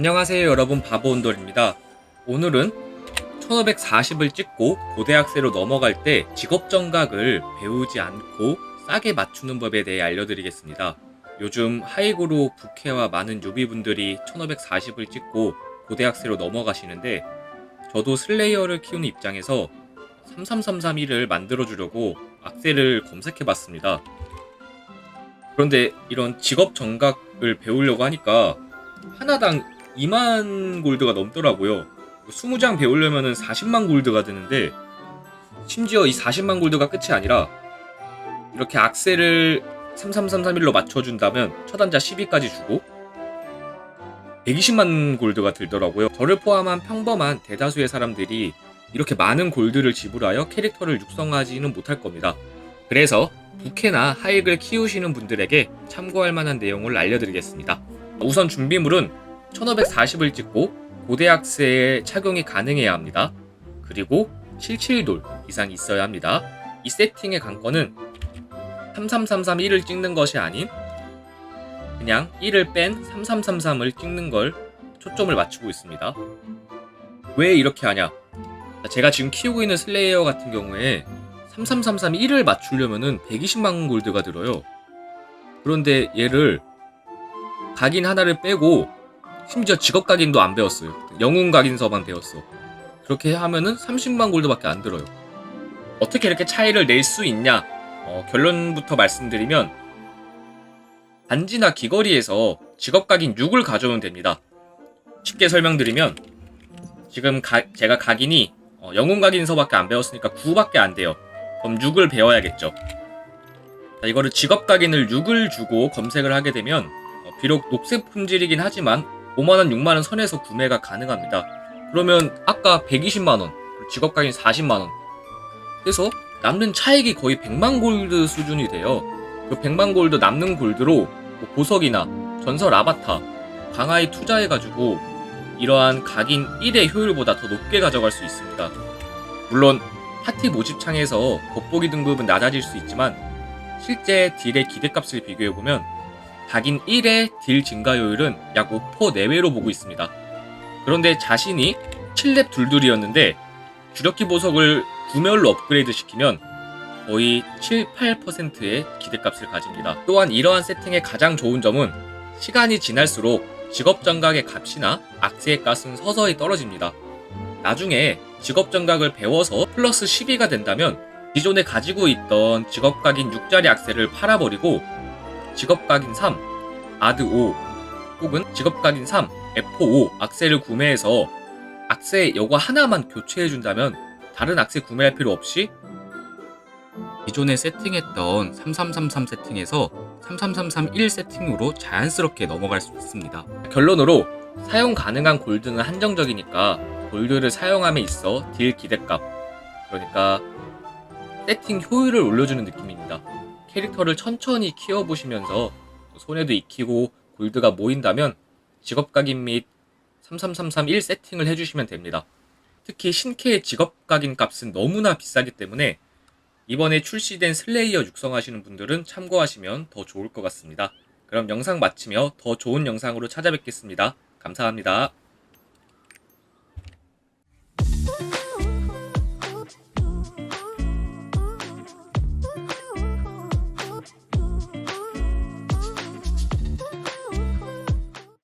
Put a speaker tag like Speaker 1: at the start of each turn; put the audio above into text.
Speaker 1: 안녕하세요 여러분 바보온돌입니다. 오늘은 1540을 찍고 고대학생으로 넘어갈 때 직업정각을 배우지 않고 싸게 맞추는 법에 대해 알려드리겠습니다. 요즘 하이그로 부캐와 많은 유비분들이 1540을 찍고 고대학생으로 넘어가시는데 저도 슬레이어를 키우는 입장에서 33331을 만들어주려고 악셀을 검색해봤습니다. 그런데 이런 직업 정각을 배우려고 하니까 하나당 2만 골드가 넘더라고요. 20장 배우려면 40만 골드가 드는데 심지어 이 40만 골드가 끝이 아니라 이렇게 악셀을 33331로 맞춰준다면 첫단자 12까지 주고 120만 골드가 들더라고요. 저를 포함한 평범한 대다수의 사람들이 이렇게 많은 골드를 지불하여 캐릭터를 육성하지는 못할 겁니다. 그래서 부캐나 하익을 키우시는 분들에게 참고할 만한 내용을 알려드리겠습니다. 우선 준비물은 1540을 찍고 고대학세에 착용이 가능해야 합니다. 그리고 77돌 이상 있어야 합니다. 이 세팅의 관건은 33331을 찍는 것이 아닌 그냥 1을 뺀 3333을 찍는 걸 초점을 맞추고 있습니다. 왜 이렇게 하냐? 제가 지금 키우고 있는 슬레이어 같은 경우에 3333-1을 맞추려면은 120만 골드가 들어요. 그런데 얘를 각인 하나를 빼고 심지어 직업 각인도 안 배웠어요. 영웅 각인서만 배웠어. 그렇게 하면은 30만 골드밖에 안 들어요. 어떻게 이렇게 차이를 낼 수 있냐? 어, 결론부터 말씀드리면 단지나 귀거리에서 직업 각인 6을 가져오면 됩니다. 쉽게 설명드리면 지금 가- 제가 각인이 어, 영웅 각인서밖에 안 배웠으니까 9밖에 안 돼요. 그럼 6을 배워야겠죠. 자, 이거를 직업 각인을 6을 주고 검색을 하게 되면 어, 비록 녹색 품질이긴 하지만 5만원, 6만원 선에서 구매가 가능합니다. 그러면 아까 120만원, 직업 각인 40만원. 그래서 남는 차익이 거의 100만 골드 수준이 돼요. 그 100만 골드 남는 골드로 뭐 보석이나 전설 아바타, 강화에 투자해가지고 이러한 각인 1의 효율보다 더 높게 가져갈 수 있습니다. 물론 파티 모집창에서 겉보기 등급은 낮아질 수 있지만 실제 딜의 기대값을 비교해보면 각인 1의 딜 증가효율은 약 5% 내외로 보고 있습니다. 그런데 자신이 7렙 둘둘이었는데 주력기 보석을 구멸로 업그레이드 시키면 거의 7, 8%의 기대값을 가집니다. 또한 이러한 세팅의 가장 좋은 점은 시간이 지날수록 직업 정각의 값이나 악세의 값은 서서히 떨어집니다. 나중에 직업 정각을 배워서 플러스 12가 된다면 기존에 가지고 있던 직업 각인 6자리 악세를 팔아버리고 직업 각인 3, 아드 5 혹은 직업 각인 3, F 5 악세를 구매해서 악세 요거 하나만 교체해준다면 다른 악세 구매할 필요 없이 기존에 세팅했던 3333 세팅에서 33331 세팅으로 자연스럽게 넘어갈 수 있습니다. 결론으로 사용 가능한 골드는 한정적이니까 골드를 사용함에 있어 딜 기대값 그러니까 세팅 효율을 올려주는 느낌입니다. 캐릭터를 천천히 키워보시면서 손에도 익히고 골드가 모인다면 직업 각인 및 33331 세팅을 해주시면 됩니다. 특히 신캐의 직업 각인 값은 너무나 비싸기 때문에 이번에 출시된 슬레이어 육성하시는 분들은 참고하시면 더 좋을 것 같습니다. 그럼 영상 마치며 더 좋은 영상으로 찾아뵙겠습니다. 감사합니다.